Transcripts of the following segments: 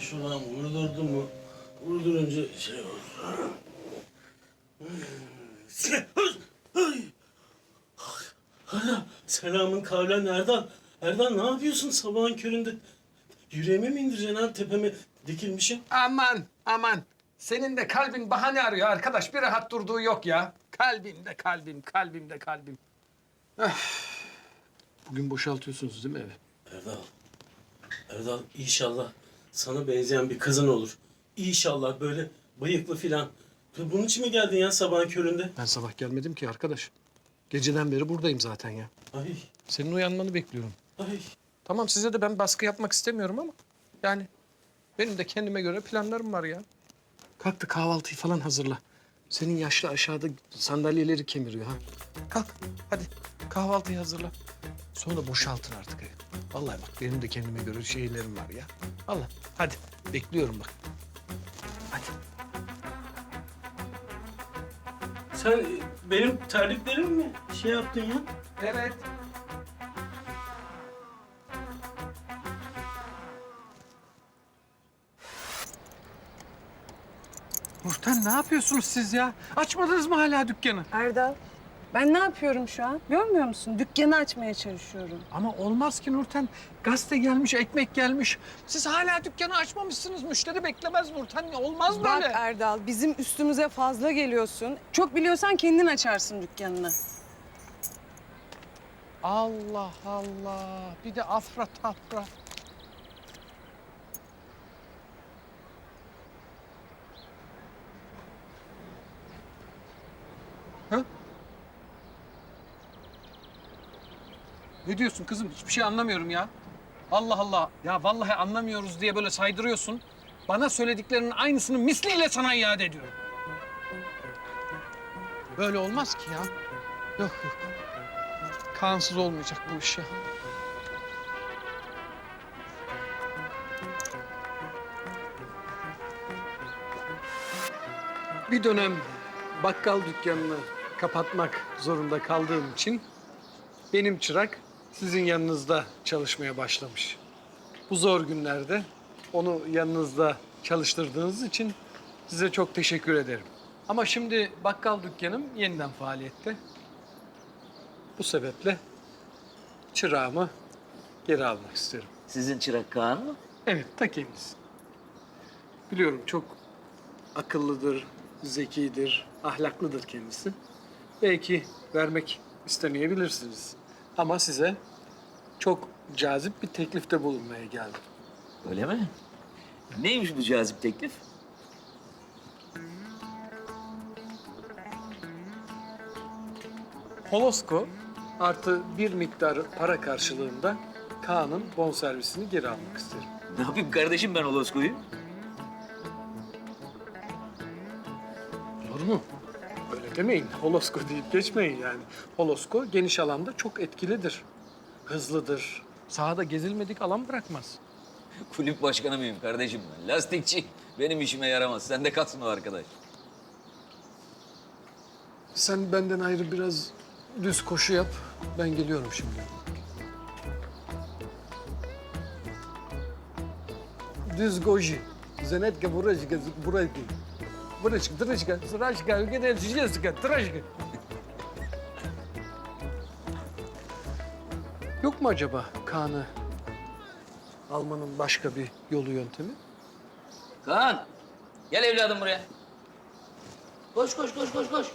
şuradan vurdurdum mu? Vurdurunca şey olur. Hala selamın kavlen Erdal. Erdal ne yapıyorsun sabahın köründe? Yüreğime mi indireceksin abi tepeme dikilmişim? Aman aman. Senin de kalbin bahane arıyor arkadaş. Bir rahat durduğu yok ya. Kalbimde kalbim, kalbimde kalbim. Öf. Bugün boşaltıyorsunuz değil mi evi? Erdal. Erdal inşallah sana benzeyen bir kızın olur. İnşallah böyle bıyıklı filan. Bunun için mi geldin ya sabahın köründe? Ben sabah gelmedim ki arkadaş. Geceden beri buradayım zaten ya. Ay, Senin uyanmanı bekliyorum. ay. Tamam size de ben baskı yapmak istemiyorum ama yani benim de kendime göre planlarım var ya. Kalk da kahvaltıyı falan hazırla. Senin yaşlı aşağıda sandalyeleri kemiriyor ha. Kalk hadi kahvaltıyı hazırla. Sonra boşaltın artık evi. Vallahi bak benim de kendime göre şeylerim var ya. Allah hadi bekliyorum bak. Hadi. Sen benim terliklerimi mi şey yaptın ya? Evet. Nurten ne yapıyorsunuz siz ya? Açmadınız mı hala dükkanı? Erdal, ben ne yapıyorum şu an? Görmüyor musun? Dükkanı açmaya çalışıyorum. Ama olmaz ki Nurten. Gazete gelmiş, ekmek gelmiş. Siz hala dükkanı açmamışsınız. Müşteri beklemez Nurten. Olmaz Bak böyle. Erdal, bizim üstümüze fazla geliyorsun. Çok biliyorsan kendin açarsın dükkanını. Allah Allah. Bir de afra tafra. Ha? Ne diyorsun kızım? Hiçbir şey anlamıyorum ya. Allah Allah. Ya vallahi anlamıyoruz diye böyle saydırıyorsun. Bana söylediklerinin aynısını misliyle sana iade ediyorum. Böyle olmaz ki ya. Yok yok. Kansız olmayacak bu iş ya. Bir dönem bakkal dükkanını kapatmak zorunda kaldığım için benim çırak sizin yanınızda çalışmaya başlamış. Bu zor günlerde onu yanınızda çalıştırdığınız için size çok teşekkür ederim. Ama şimdi bakkal dükkanım yeniden faaliyette. Bu sebeple çırağımı geri almak isterim. Sizin çırak Kaan mı? Evet, ta kendisi. Biliyorum çok akıllıdır, zekidir, ahlaklıdır kendisi. Belki vermek istemeyebilirsiniz. Ama size çok cazip bir teklifte bulunmaya geldim. Öyle mi? Neymiş bu cazip teklif? Holosko artı bir miktar para karşılığında Kaan'ın bonservisini geri almak isterim. Ne yapayım kardeşim ben Olosko'yu? Olur mu? Demeyin. Holosko deyip geçmeyin yani. Holosko geniş alanda çok etkilidir. Hızlıdır. Sahada gezilmedik alan bırakmaz. Kulüp başkanı mıyım kardeşim ben? Lastikçi. Benim işime yaramaz. Sen de o arkadaş. Sen benden ayrı biraz düz koşu yap. Ben geliyorum şimdi. Düz goji. Zenetka buracıka buracıka. Buracıka, dıracıka, sıraçka, gene cicesika, tıraşka. Yok mu acaba Kaan'ı almanın başka bir yolu yöntemi? Kaan. Gel evladım buraya. Koş koş koş koş koş.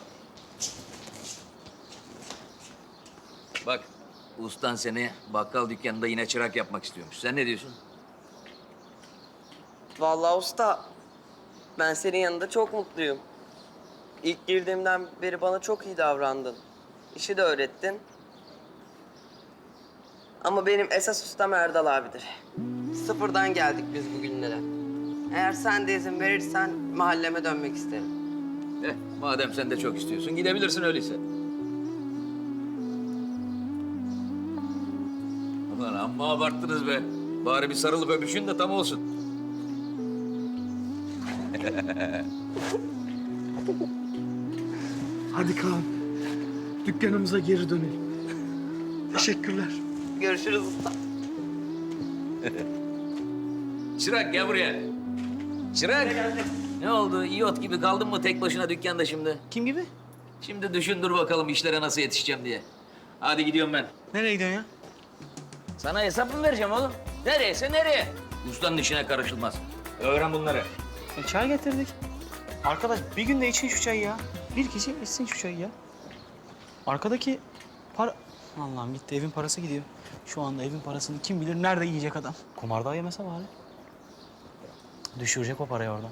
Bak ustan seni bakkal dükkanında yine çırak yapmak istiyormuş. Sen ne diyorsun? Vallahi usta, ben senin yanında çok mutluyum. İlk girdiğimden beri bana çok iyi davrandın. İşi de öğrettin. Ama benim esas ustam Erdal abidir. Sıfırdan geldik biz bugünlere. Eğer sen de izin verirsen mahalleme dönmek isterim. Eh, madem sen de çok istiyorsun gidebilirsin öyleyse. Ulan amma abarttınız be. Bari bir sarılıp öpüşün de tam olsun. Hadi Kaan. Dükkanımıza geri dönelim. Teşekkürler. Görüşürüz usta. Çırak gel buraya. Çırak. Ne oldu? İyot gibi kaldın mı tek başına dükkanda şimdi? Kim gibi? Şimdi düşündür bakalım işlere nasıl yetişeceğim diye. Hadi gidiyorum ben. Nereye gidiyorsun ya? Sana hesap mı vereceğim oğlum? Nereyse nereye? Ustanın işine karışılmaz. Öğren bunları. E, çay getirdik. Arkadaş bir günde için şu çayı ya. Bir kişi içsin şu çayı ya. Arkadaki para... Allah'ım gitti evin parası gidiyor. Şu anda evin parasını kim bilir nerede yiyecek adam. Kumarda yemese bari. Düşürecek o parayı oradan.